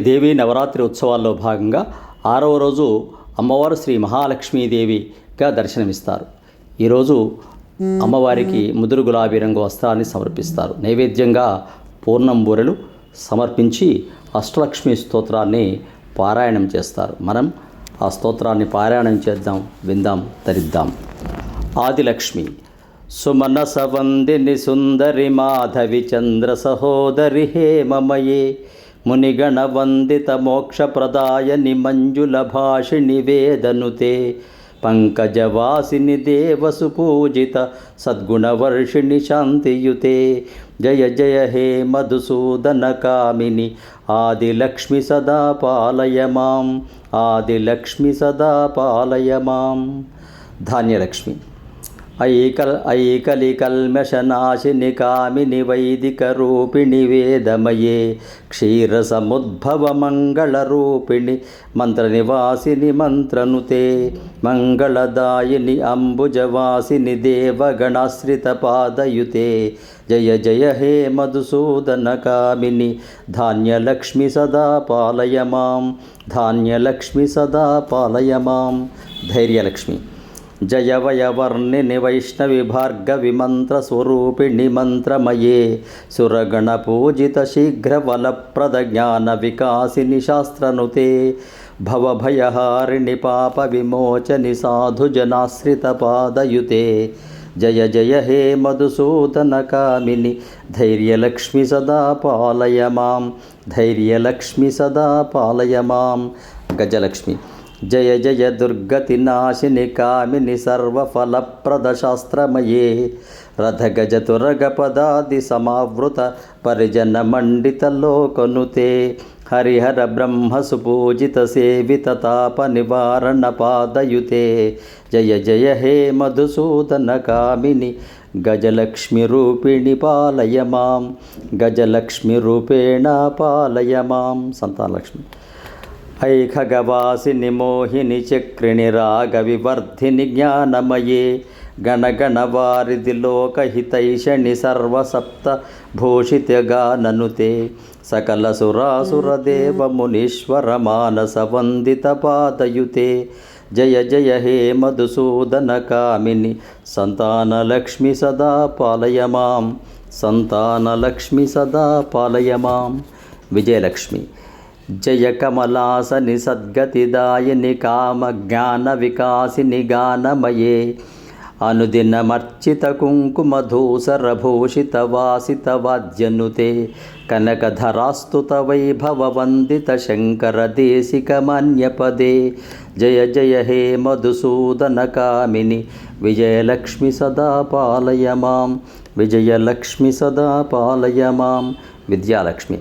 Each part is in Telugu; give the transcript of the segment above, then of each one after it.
దేవి నవరాత్రి ఉత్సవాల్లో భాగంగా ఆరవ రోజు అమ్మవారు శ్రీ మహాలక్ష్మీదేవిగా దర్శనమిస్తారు. ఈరోజు అమ్మవారికి ముదురు గులాబీ రంగు వస్త్రాన్ని సమర్పిస్తారు. నైవేద్యంగా పూర్ణం బూరెలు సమర్పించి అష్టలక్ష్మి స్తోత్రాన్ని పారాయణం చేస్తారు. మనం ఆ స్తోత్రాన్ని పారాయణం చేద్దాం విందాం ధరిద్దాం. ఆదిలక్ష్మి సుమనసవందిని సుందరి మాధవి చంద్ర సహోదరి హేమమయే మునిగణ వందిత మోక్షప్రదాయని మంజుల భాషిణి వేదనుతే పంకజవాసిని దేవసు పూజిత సద్గుణవర్షిణి శాంతియుతే. జయ జయ హే మధుసూదన కామిని ఆదిలక్ష్మి సదా పాలయ మాం ఐకల్ ఐకలి కల్మషనాశిని కామిని వైదిక రూపిణి వేదమయే క్షీర సముద్భవ క్షీరసముద్భవ మంగళరూపిణి మంత్రనివాసిని మంత్రనుతే మంగళదాయిని అంబుజవాసిని దేవగణాశ్రిత పాదయుతే జయ జయ హే మధుసూదన కామిని ధాన్యలక్ష్మి సదా పాలయ మాం ధాన్యలక్ష్మి సదా పాలయ మాం ధైర్యలక్ష్మి. జయవయవర్ణిని వైష్ణవి భార్గవి మంత్రస్వరూపిణి మంత్రమయే సురగణపూజిత శీఘ్రవలప్రద జ్ఞాన వికాసిని శాస్త్రనుతే భవభయహారిణి పాప విమోచని సాధుజనాశ్రిత పాదయుతే జయ జయ హే మధుసూదన కామిని ధైర్యలక్ష్మి సదా పాలయ మాం. ధైర్యలక్ష్మి సదా పాలయ మాం. గజలక్ష్మి. జయ జయ దుర్గతి నాశిని కామిని సర్వఫలప్రద శాస్త్రమయే రథగజతురగ పదాది సమావృత పరిజన మండిత లోకనుతే. హరిహర బ్రహ్మ సుపూజిత సేవిత తాప నివారణ పాదయుతే. జయ జయ హే మధుసూదన కామిని గజలక్ష్మి రూపిణి పాలయ మాం. గజలక్ష్మి రూపేణ పాలయ మాం. సంతానలక్ష్మి. ఐఖగవాసిని మోహిని చక్రిణి రాగ వివర్ధిని జ్ఞానమయే గణగణవారిది లోకహితైషణి సర్వసప్త భూషితగా ననుతే సకల సురాసురదేవ మునీశ్వర మానస వందిత పాదయుతే. జయ జయ హే మధుసూదన కామిని సంతానలక్ష్మి సదా పాలయ మాం సంతానలక్ష్మి సదా పాలయ మాం విజయలక్ష్మి జయ కమలాసని సద్గతిదాయని కామ జ్ఞాన వికాసిని గానమయే. అనుదినమర్చిత కుంకుమధూసరభూషిత వాసిత వాద్యనుతే కనకధరాస్తుత వైభవ వందిత శంకర దేశికమన్యపదే జయ జయ హే మధుసూదన కామిని విజయలక్ష్మి సదా పాలయ మాం విజయలక్ష్మి సదా పాలయ మాం విద్యాలక్ష్మి.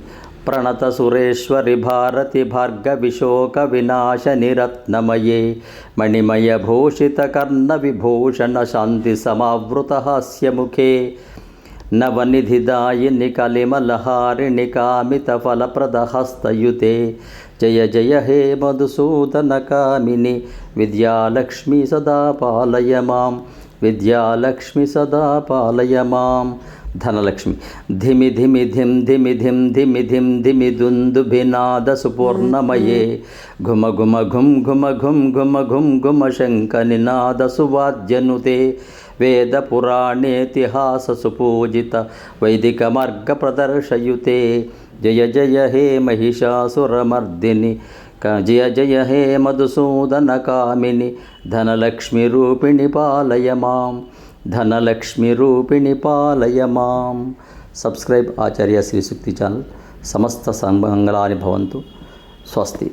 ప్రణత సురేశ్వరి భారతి భార్గవి శోక వినాశని రత్నమయే మణిమయ భూషిత కర్ణ విభూషణ శాంతి సమావృత హాస్యముఖే. నవనిధిదాయిని కలిమలహారిణి కామిత ఫలప్రద హస్తయుతే. జయ జయ హే మధుసూదన కామిని విద్యాలక్ష్మి సదా పాలయ మాం విద్యాలక్ష్మి సదా పాలయ మాం ధనలక్ష్మి. ధిమి ధిమి ధిం ధిమి ధిం ధిమి ధిం ధిమి దుందుభినాద సుపూర్ణమయే. ఘుమ ఘుమ ఘుం ఘుమ ఘుం ఘుమ ఘుం ఘుమ శంఖ నినాద సువాద్యనుతే. వేద పురాణేతిహాస సుపూజిత వైదిక మార్గ ప్రదర్శయుతే. జయ జయ హే మహిషాసురమర్దిని. క- జయ జయ హే మధుసూదన కామిని. ధనలక్ష్మి రూపిణి పాలయ మాం సబ్స్క్రైబ్ ఆచార్య శ్రీశుక్తి ఛానల్. సమస్త సంమంగళాని భవంతు. స్వస్తి.